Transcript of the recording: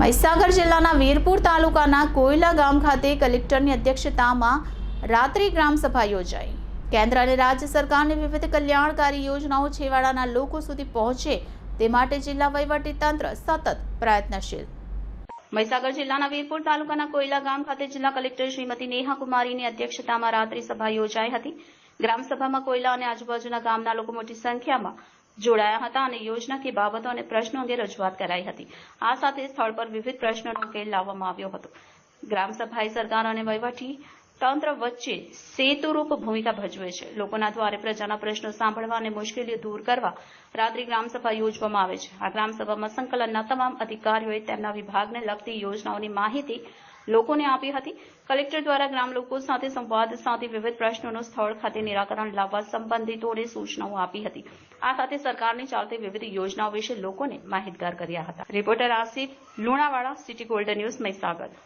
મહીસાગર જિલ્લાના વીરપુર તાલુકાના કોયલા ગામ ખાતે કલેક્ટરની અધ્યક્ષતામાં રાત્રિ ગ્રામસભા યોજાઈ. કેન્દ્ર અને રાજ્ય સરકારની વિવિધ કલ્યાણકારી યોજનાઓ છેવાડાના લોકો સુધી પહોંચે તે માટે જિલ્લા વહીવટીતંત્ર સતત પ્રયત્નશીલ. મહીસાગર જિલ્લાના વીરપુર તાલુકાના કોયલા ગામ ખાતે જિલ્લા કલેક્ટર શ્રીમતી નેહા કુમારીની અધ્યક્ષતામાં રાત્રિ સભા યોજાઈ હતી. ગ્રામસભામાં કોયલા અને આજુબાજુના ગામના લોકો મોટી સંખ્યામાં જોડાયા હતા અને યોજનાકીય બાબતો અને પ્રશ્નો અંગે રજૂઆત કરાઈ હતી. આ સાથે સ્થળ પર વિવિધ પ્રશ્નોનો ઉકેલ લાવવામાં આવ્યો હતો. ગ્રામસભાએ સરકાર અને વહીવટી તંત્ર વચ્ચે સેતુરૂપ ભૂમિકા ભજવે છે. લોકોના દ્વારે પ્રજાના પ્રશ્નો સાંભળવા અને મુશ્કેલીઓ દૂર કરવા રાત્રિ ગ્રામસભા યોજવામાં આવે છે. આ ગ્રામસભામાં સંકલનના તમામ અધિકારીઓએ તેમના વિભાગને લગતી યોજનાઓની માહિતી લોકોને આપી હતી. કલેક્ટર દ્વારા ગ્રામ લોકો સાથે સંવાદ સાથે વિવિધ પ્રશ્નોનું સ્થળ ખાતે નિરાકરણ લાવવા સંબંધિતોને સૂચનાઓ આપી હતી. આ સાથે સરકારની ચાલતી વિવિધ યોજનાઓ વિશે લોકોને માહિતગાર કર્યા હતા. Reporter Asif Lunawada, city golden news Mahisagar.